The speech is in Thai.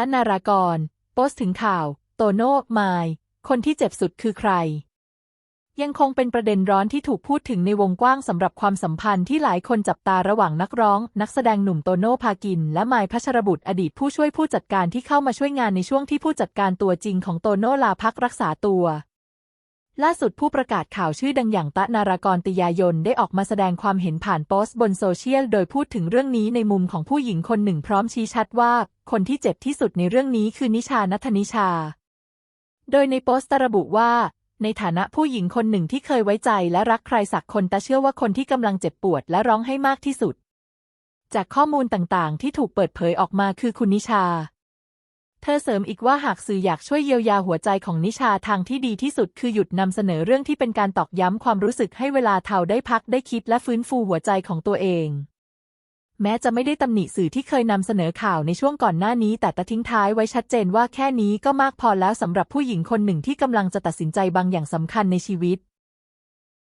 ตันนารากร โพสต์ถึงข่าว โตโน่มายคนที่เจ็บสุดคือใคร ยังคงเป็นประเด็นร้อนที่ถูกพูดถึงในวงกว้างสำหรับความสัมพันธ์ที่หลายคนจับตาระหว่างนักร้อง นักแสดงหนุ่มโตโน่พากิน และมายพัชรบุตรอดีตผู้ช่วยผู้จัดการที่เข้ามาช่วยงานในช่วงที่ผู้จัดการตัวจริงของโตโน่ลาพักรักษาตัว ล่าสุดผู้ประกาศข่าวชื่อดังอย่างตะนารากรติยายนได้ออกมาแสดงความเห็นผ่านโพสต์บนโซเชียล โดยพูดถึงเรื่องนี้ในมุมของผู้หญิงคนหนึ่งพร้อมชี้ชัดว่า คนที่เจ็บที่สุดในเรื่องนี้คือนิชานัทนิชา โดยในโพสต์ระบุว่า ในฐานะผู้หญิงคนหนึ่งที่เคยไว้ใจและรักใครสักคนแต่เชื่อว่าคนที่กำลังเจ็บปวดและร้องให้มากที่สุด จากข้อมูลต่างๆ ที่ถูกเปิดเผยออกมาคือคุณนิชา เธอเสริมอีกว่าหากสื่ออยากช่วยเยียวยาหัวใจของนิชาทางที่ดีที่สุดคือหยุดนำเสนอเรื่องที่เป็นการตอกย้ำความรู้สึกให้เวลาเทาได้พักได้คิดและฟื้นฟูหัวใจของตัวเอง แม้จะไม่ได้ตำหนิสื่อที่เคยนำเสนอข่าวในช่วงก่อนหน้านี้ แต่ตะทิ้งท้ายไว้ชัดเจนว่าแค่นี้ก็มากพอแล้วสำหรับผู้หญิงคนหนึ่งที่กำลังจะตัดสินใจบางอย่างสำคัญในชีวิต